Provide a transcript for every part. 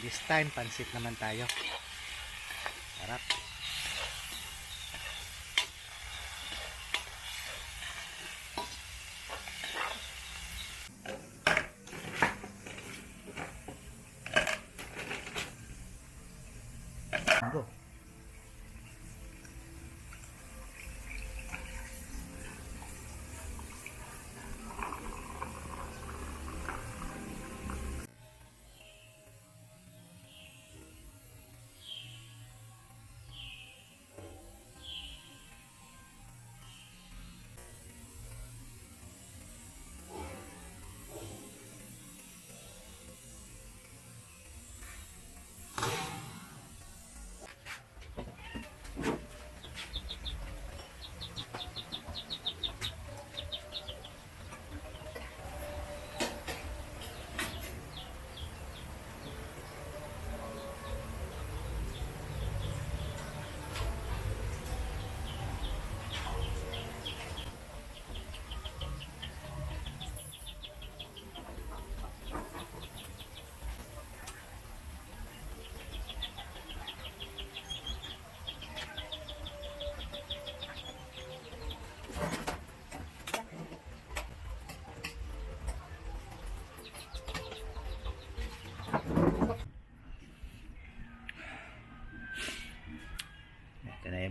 This time, pansit naman tayo. Sarap.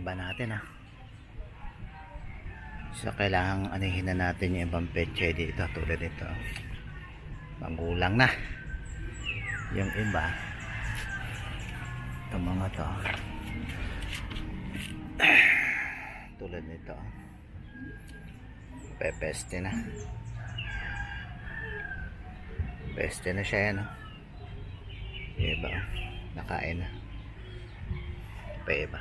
Iba natin ha. So kailangan anihin na natin yung ibang peche dito tulad dito. Magulang na. Yung iba itong mga to tulad nito pepeste na peste na siya yan oh. yung iba nakain na pa iba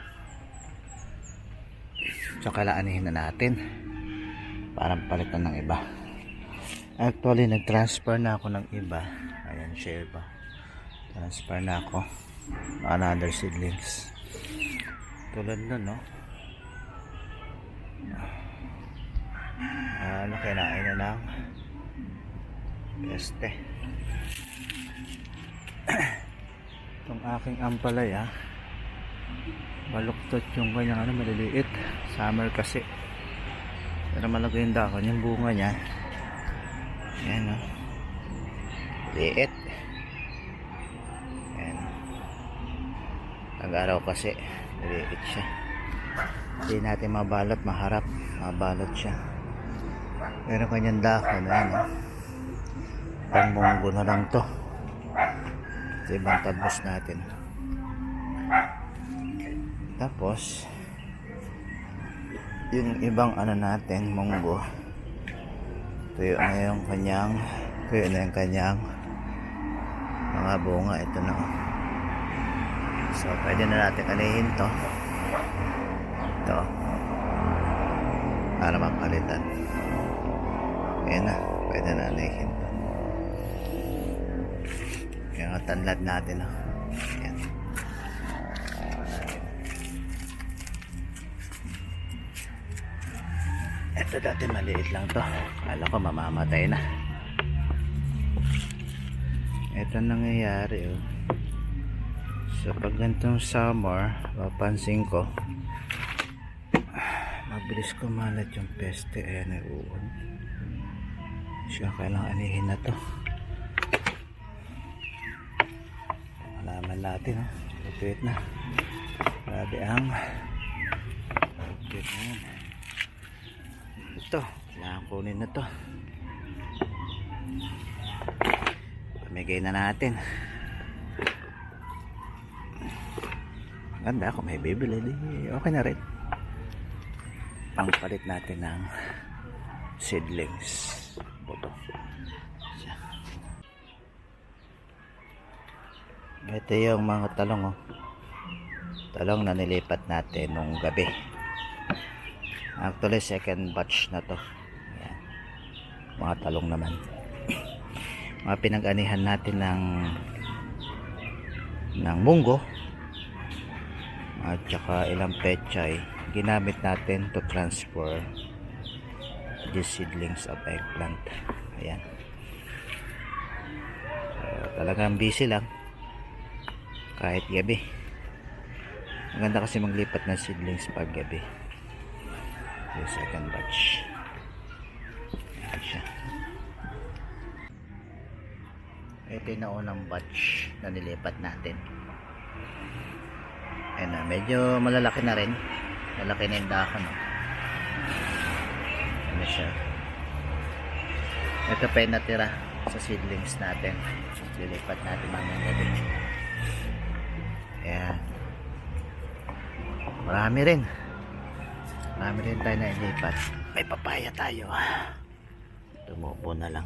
So kailangan anihin na natin para palitan ng iba. Actually nag-transfer na ako ng iba. Ayan share ba. Transfer na ako. Another seedlings. Tulad nun no. Ano kinain na ng peste. Itong aking ampalaya baluktot yung kanyang ano maliliit. Summer kasi. Pero malaki yung dakon yung bunga niya. Yan o liit. Yan nag-araw kasi liit siya. Hindi natin mabalot maharap. Mabalot siya. Pero kanyang dakon yan o pang munggo na lang to. Sa ibang talbos natin tapos, yung ibang ano natin, munggo, tuyo na yung kanyang, tuyo na yung kanyang mga bunga. Ito na. So, pwede na natin kanihin to. Ito. Para mapalitan. Ayan na. Pwede na kanihin to. Yung tanlad natin. Oh. Ayan. Ito dati maliit lang to. Kala ko mamamatay na. Ito nangyayari oh. So pag ganitong summer, papansin ko mabilis kumalat yung peste ay uwan. Siya kailangan anihin na to. Malaman natin oh. Lupit na. Grabe ang lupit na ito kailangan kunin na to. Pamigay na natin. Ganda kung may bibili okay na rin. Pangpalit natin ng seedlings. Ito. Ito yung mga talong oh. talong na nilipat natin nung gabi Actually, second batch na to. Ayan. Mga talong naman. Mga pinag-anihan natin ng ng munggo at saka ilang pechay ginamit natin to transfer these seedlings of eggplant. Ayan. So, talagang busy lang. kahit gabi maganda kasi maglipat ng seedlings pag gabi yung second batch. Ayan siya ito yung naunang batch na nilipat natin. Ayan na, medyo malalaki na rin. Malaki na yung dahon no? ano siya? Ito pa yung natira sa seedlings natin. Lilipat natin mamayang gabi. Ayan. Marami rin marami rin tayo na ilipat may papaya tayo tumubo na lang.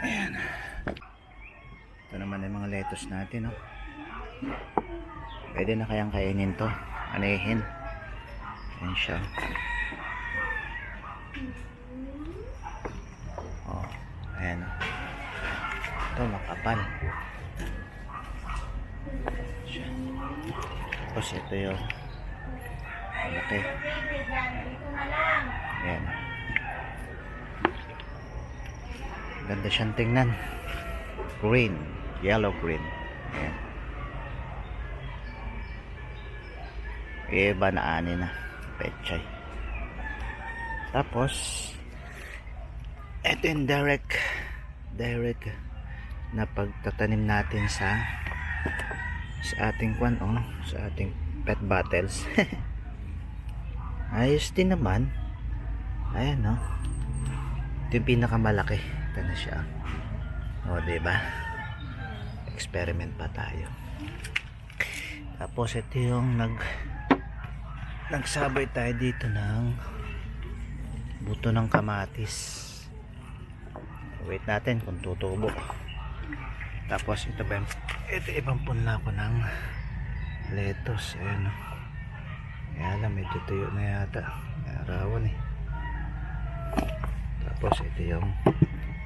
Ayan. Ito naman yung mga lettuce natin no? pwede na kayang kainin to. Anihin ayan siya. Oh ayan. Ito makapal. Siya tapos ito yung malaki. Ayan. Ganda siyang tingnan. Green. Yellow green. Ayan. Iba na ani na. Pechay. Tapos ito yung direct direct na pagtatanim natin sa sa ating kwan oh, sa ating pet bottles ayos din naman. Ayan no ito yung pinakamalaki. Ito na siya. O diba experiment pa tayo. Tapos ito yung nag nagsabay tayo dito ng buto ng kamatis. Wait natin kung tutubo tapos ito yung- ito ibang punla ko ng lettuce ayan o kaya lang medyo tuyo na yata. Arawan eh. Tapos ito yung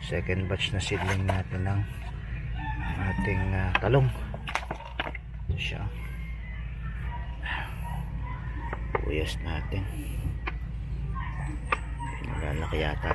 second batch na seedling natin ng ating ah, talong. Ito siya. Buyas natin. Nalalaki yata